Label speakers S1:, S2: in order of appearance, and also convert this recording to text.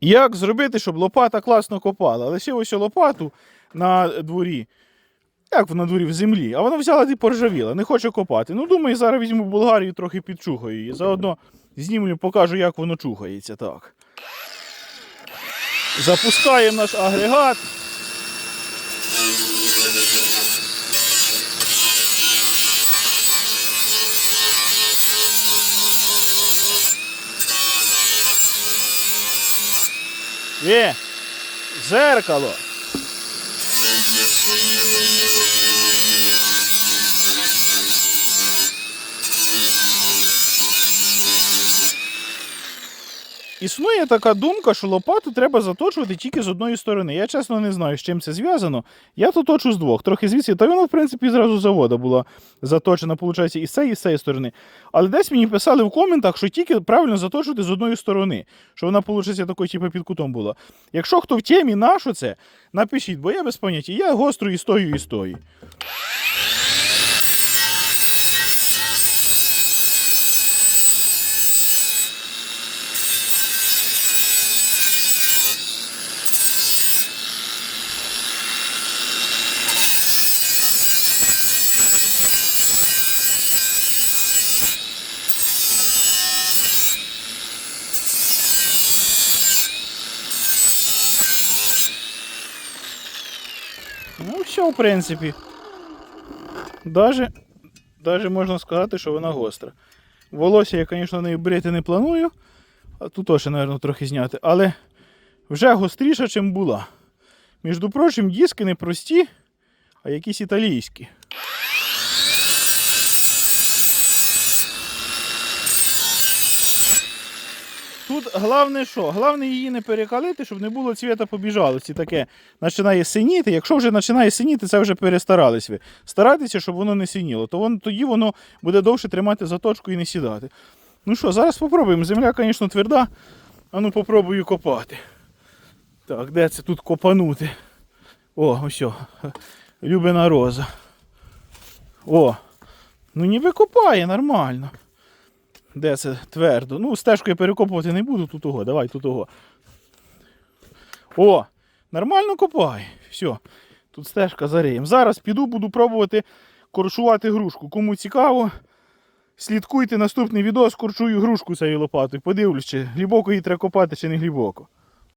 S1: Як зробити, щоб лопата класно копала? Лишив ось лопату на дворі. Як на дворі в землі, а вона взяла і поржавіла, не хоче копати. Ну, думаю, зараз візьму Болгарію, трохи підчухаю її. Заодно знімлю, покажу, як воно чухається. Так. Запускаємо наш агрегат. Є! Зеркало! Існує така думка, що лопату треба заточувати тільки з одної сторони. Я чесно не знаю, з чим це зв'язано. Я то точу з двох. Трохи звідси, та вона, в принципі, зразу завода була заточена, виходить, і з цієї, і з цієї сторони. Але десь мені писали в коментах, що тільки правильно заточувати з одної сторони, що вона, виходить, такою, типу, під кутом була. Якщо хто в темі, на що це, напишіть, бо я без поняття. Я гостро і стою, і стою. Ну, все, в принципі. Даже, даже можна сказати, що вона гостра. Волосся я, звісно, нею брити не планую. А тут теж, мабуть, трохи зняти. Але вже гостріша, ніж була. Між прочим, диски не прості, а якісь італійські. Тут головне що? Головне її не перекалити, щоб не було цвіта побіжалості. Таке починає синіти. Якщо вже починає синіти, це вже перестарались ви. Старайтеся, щоб воно не синіло. То воно, тоді воно буде довше тримати заточку і не сідати. Ну що, зараз спробуємо. Земля, звісно, тверда. А ну попробую копати. Так, де це тут копанути? О, ось. Любина роза. О. Ну ніби копає нормально. Де це твердо? Ну, стежку я перекопувати не буду, тут ого, давай тут ого. О, нормально копай. Все, тут стежка зариєм. Зараз піду, буду пробувати коршувати грушку. Кому цікаво, слідкуйте наступний відео, корчую грушку цією лопатою. Подивлюсь, чи глибоко її треба копати, чи не глибоко.